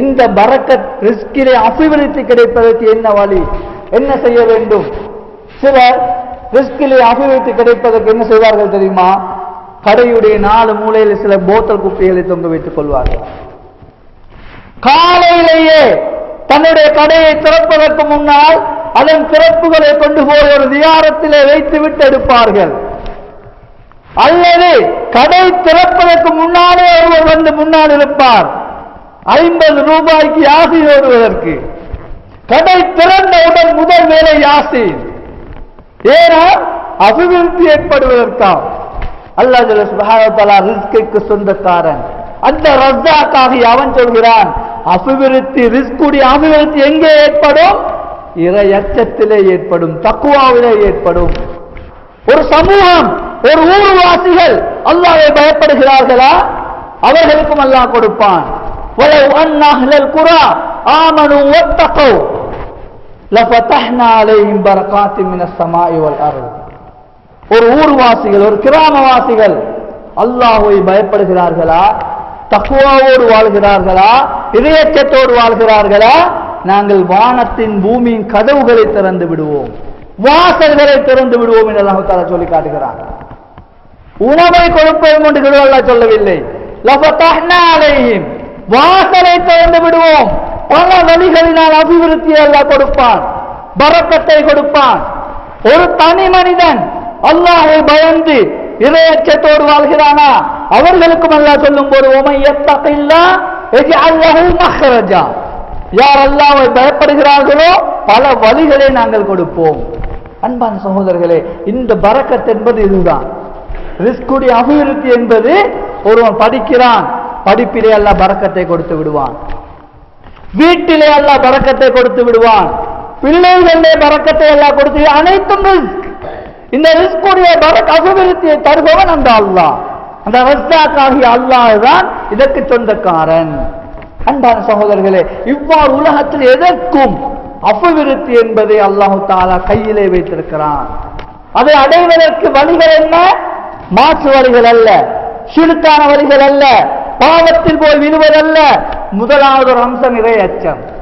இந்த பரக்கத் ரிஸ்கிலே அபிவிருத்தி கிடைப்பதற்கு என்ன வழி? என்ன செய்ய வேண்டும்? சிலர் ரிஸ்கிலே அபிவிருத்தி கிடைப்பதற்கு என்ன செய்வார்கள் தெரியுமா? கடையுடைய நாலு மூலையில் சில போத்தல் குப்பைகளை தொங்க வைத்துக் கொள்வார்கள். காலையிலேயே தன்னுடைய கடையை திறப்பதற்கு முன்னால் அதன் திறப்புகளை கொண்டு போய் ஒரு தியாரத்திலே வைத்துவிட்டு எடுப்பார்கள். அல்லது கடை திறப்பதற்கு முன்னாலே ஒருவர் வந்து முன்னால் இருப்பார். ஐம்பது ரூபாய்க்கு யாசி ஓடுவதற்கு. கடை திறந்தவுடன் முதல் வேலை யாசி. ஏன்னா அபிவிருத்தி ஏற்படுவதற்காக அல்லாஹ் ஜல்ல சுப்ஹானஹு சொந்தக்காரன். அந்த ரஸ்ஸாக்காகி அவன் சொல்கிறான் அபிவிருத்தி ரிஸ்குடைய அபிவிருத்தி எங்கே ஏற்படும்? இறை அச்சத்திலே ஏற்படும் தக்குவாவிலே ஏற்படும். ஒரு சமூகம் ஒரு ஊர்வாசிகள் அல்லாவை பயப்படுகிறார்களா? அவர்களுக்கும் அல்லாஹ் கொடுப்பான். وَلَوْ أَنَّ أَهْلَ الْقُرَى آمَنُوا وَاتَّقَوْا لَفَتَحْنَا عَلَيْهِمْ بَرَكَاتٍ مِنَ السَّمَاءِ وَالْأَرْضِ ஒரு ஊர்வாசிகள் ஒரு கிராமவாசிகள் அல்லாஹ்வை பயப்படுகிறார்களா தக்குவாவோடு வாழ்கிறார்களா இதயச்சத்தோடு வாழ்கிறார்களா நாங்கள் வானத்தின் பூமியின் கதவுகளை திறந்து விடுவோம் வாசல்களை திறந்து விடுவோம் என்று அல்லாஹ் தாலா சொல்லி காட்டுகிறான் உணவை கொடுப்போம் என்று அல்லாஹ் சொல்லவில்லை லஃபதஹ்னா அலைஹிம் வாசலை திறந்து விடுவோம். பல வழிகளினால் அபிவிருத்தியை அல்லாஹ் கொடுப்பான். பரக்கத்தை கொடுப்பான். ஒரு தனி மனிதன் அல்லாஹை பயந்து இறையச்சத்தோடு வாழ்கிறானா? அவர்களுக்கும் அல்லா சொல்லும் போது உமை எத்தகில்லா யார் அல்லாவை பயப்படுகிறார்களோ பல வழிகளை நாங்கள் கொடுப்போம். அன்பான சகோதரர்களே இந்த பறக்கத் என்பது இதுதான். ரிஸ்குடைய அபிவிருத்தி என்பது ஒருவன் படிக்கிறான் படிப்பிலே அல்ல பறக்கத்தை கொடுத்து விடுவான். வீட்டிலே அல்ல பறக்கத்தை கொடுத்து விடுவான். பிள்ளைகளிலே பறக்கத்தை எல்லாம் கொடுத்து அனைத்தும் இந்த ரிஸ்குடைய அபிவிருத்தியை தருபவன் அந்த அல்லாஹ். அந்த ரஸ்தாக்காகிய அல்லாஹ் தான் இதற்கு சொந்தக்காரன். அன்பான சகோதரர்களே இவ்வாறு உலகத்தில் எதற்கும் அபிவிருத்தி என்பதை அல்லாஹு தாலா கையிலே வைத்திருக்கிறான். அதை அடைவதற்கு வழிகள் என்ன? மாற்று வழிகள் அல்ல. சிறுக்கான வழிகள் அல்ல. பாவத்தில் போய் விழுவதல்ல. முதலாவது ஒரு அம்சம் இறை அச்சம்.